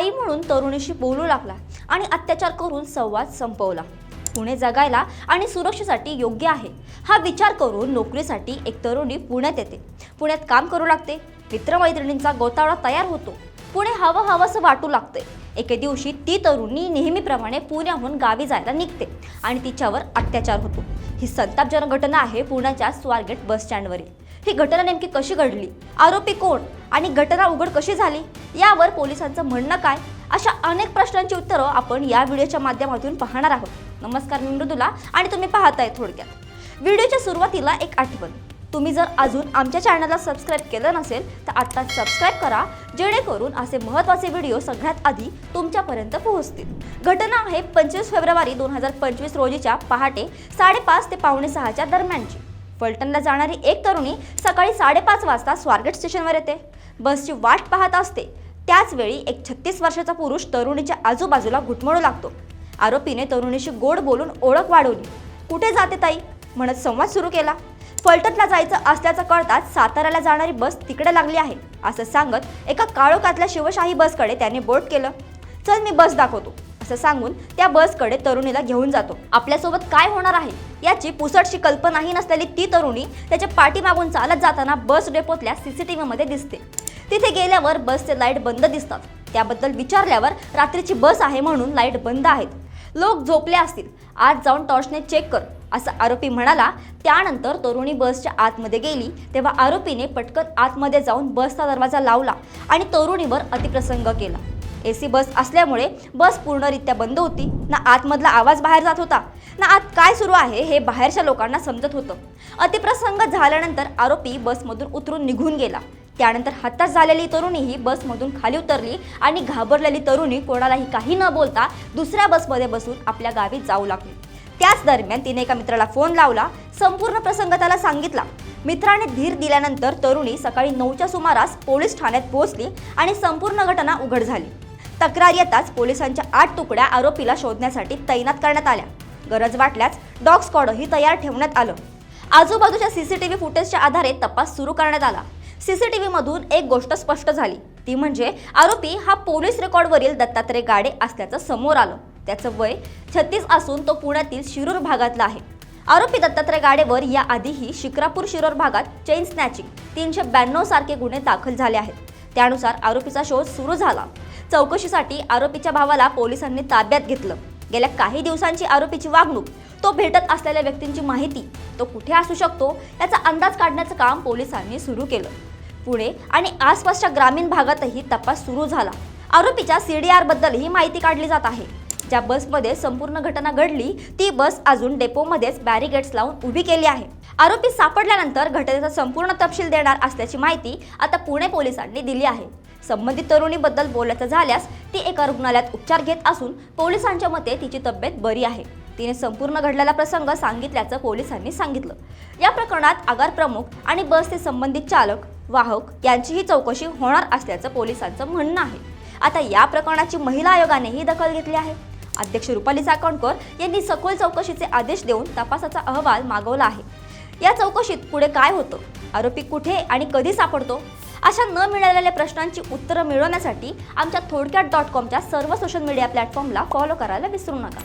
आई म्हणून तरुणीशी बोलू लागला आणि अत्याचार करून संवाद संपवला. पुणे जगायला आणि सुरक्षेसाठी योग्य आहे हा विचार करून नोकरीसाठी एक तरुणी पुण्यात येते. पुण्यात काम करू लागते मित्रमैत्रिणींचा गोतावळा तयार होतो. पुणे हवं हवंसं वाटू लागते एके दिवशी ती तरुणी नेहमीप्रमाणे पुण्याहून गावी जायला निघते आणि तिच्यावर अत्याचार होतो. ही संतापजनक घटना आहे पुण्याच्या स्वारगेट बस स्टँडवरील ही घटना नेमकी कशी घडली? आरोपी कोण? आणि घटना उघड कशी झाली? यावर पोलिसांचं म्हणणं काय? अशा अनेक प्रश्नांची उत्तरं आपण या व्हिडिओच्या माध्यमातून पाहणार आहोत. नमस्कार मी मृदुला आणि तुम्ही पाहताय थोडक्यात. व्हिडिओच्या सुरुवातीला एक आठवण. तुम्ही जर अजून आमच्या चॅनलला सबस्क्राईब केलं नसेल तर आत्ता सबस्क्राईब करा जेणेकरून असे महत्त्वाचे व्हिडिओ सगळ्यात आधी तुमच्यापर्यंत पोहोचतील. घटना आहे पंचवीस फेब्रुवारी दोन हजार पंचवीस रोजीच्या पहाटे साडेपाच ते पावणे सहाच्या दरम्यानची. फलटणला जाणारी एक तरुणी सकाळी साडेपाच वाजता स्वारगेट स्टेशनवर येते. बसची वाट पाहत असते. त्याचवेळी एक छत्तीस वर्षाचा पुरुष तरुणीच्या आजूबाजूला घुटमळू लागतो. आरोपीने तरुणीशी गोड बोलून ओळख वाढवली. कुठे जाते ताई? म्हणत संवाद सुरू केला. फलटणला जायचं असल्याचं कळताच साताऱ्याला जाणारी बस तिकडे लागली आहे असं सांगत एका काळोखातल्या शिवशाही बसकडे त्याने बोट केलं. चल मी बस दाखवतो. असं सांगून त्या बसकडे तरुणीला घेऊन जातो. आपल्यासोबत काय होणार आहे? याची पुसटशी कल्पनाही नसलेली ती तरुणी त्याच्या पाठीमागून चालत जाताना बस डेपोतल्या सीसीटीव्ही मध्ये दिसते. तिथे गेल्यावर बसचे लाइट बंद दिसतात. त्याबद्दल विचारल्यावर रात्रीची बस आहे म्हणून लाइट बंद आहेत. लोक झोपले असतील. आज जाऊन टॉर्चने चेक कर असा आरोपी म्हणाला. त्यानंतर तरुणी बसच्या आतमध्ये गेली. तेव्हा आरोपीने पटकन आतमध्ये जाऊन बसचा दरवाजा लावला आणि तरुणीवर अतिप्रसंग केला. ए सी बस असल्यामुळे बस पूर्णरित्या बंद होती. ना आतमधला आवाज बाहेर जात होता. ना आत काय सुरू आहे हे बाहेरच्या लोकांना समजत होतं. अतिप्रसंग झाल्यानंतर आरोपी बसमधून उतरून निघून गेला. त्यानंतर हताश झालेली तरुणी ही बसमधून खाली उतरली आणि घाबरलेली तरुणी कोणालाही काही न बोलता दुसऱ्या बसमध्ये बसून आपल्या गावी जाऊ लागली. त्याच दरम्यान तिने एका मित्राला फोन लावला. संपूर्ण प्रसंग त्याला सांगितला. मित्राने धीर दिल्यानंतर तरुणी सकाळी नऊच्या सुमारास पोलीस ठाण्यात पोहोचली आणि संपूर्ण घटना उघड झाली. तक्रार येताच पोलिसांच्या आठ तुकड्या आरोपीला शोधण्यासाठी तैनात करण्यात आल्या. गरज वाटल्यास डॉग स्कॉडही तयार ठेवण्यात आलं. आजूबाजूच्या सीसीटीव्ही फुटेजच्या आधारे तपास सुरू करण्यात आला. सीसीटीव्ही मधून एक गोष्ट स्पष्ट झाली. ती म्हणजे आरोपी हा पोलीस रेकॉर्डवरील दत्तात्रय गाडे असल्याचं समोर आलं. त्याचं वय छत्तीस असून तो पुण्यातील शिरूर भागातला आहे. आरोपी दत्तात्रय गाडेवर या आधीही शिक्रापूर शिरोर भागात चेन स्नॅचिंग तीनशे ब्याण्णव सारखे गुन्हे दाखल झाले आहेत. त्यानुसार आरोपीचा शोध सुरू झाला. चौकशीसाठी आरोपीच्या भावाला पोलिसांनी ताब्यात घेतलं. गेल्या काही दिवसांची आरोपीची वागणूक तो भेटत असलेल्या व्यक्तींची माहिती तो कुठे असू शकतो याचा अंदाज काढण्याचं काम पोलिसांनी सुरू केलं. पुणे आणि आसपासच्या ग्रामीण भागातही तपास सुरू झाला. आरोपीच्या सी डी आरबद्दल ही माहिती काढली जात आहे. ज्या बसमध्ये संपूर्ण घटना घडली ती बस अजून डेपोमध्येच बॅरिगेट्स लावून उभी केली आहे. आरोपी सापडल्यानंतर घटनेचा संपूर्ण तपशील देणार असल्याची माहिती आता पुणे पोलिसांनी दिली आहे. संबंधित तरुणीबद्दल बोलायचं झाल्यास ती एका रुग्णालयात उपचार घेत असून पोलिसांच्या मते तिची तब्येत बरी आहे. तिने संपूर्ण घडलेला प्रसंग सांगितल्याचं पोलिसांनी सांगितलं. या प्रकरणात आगार प्रमुख आणि बसचे संबंधित चालक वाहक यांचीही चौकशी होणार असल्याचं पोलिसांचं म्हणणं आहे. आता या प्रकरणाची महिला आयोगानेही दखल घेतली आहे. अध्यक्ष रुपाली साकणकर यांनी सखोल चौकशीचे आदेश देऊन तपासाचा अहवाल मागवला आहे. या चौकशीत पुढे काय होतं? आरोपी कुठे आणि कधी सापडतो? अशा न मिळालेल्या प्रश्नांची उत्तरं मिळवण्यासाठी आमच्या थोडक्यात डॉट कॉमच्या सर्व सोशल मीडिया प्लॅटफॉर्मला फॉलो करायला विसरू नका.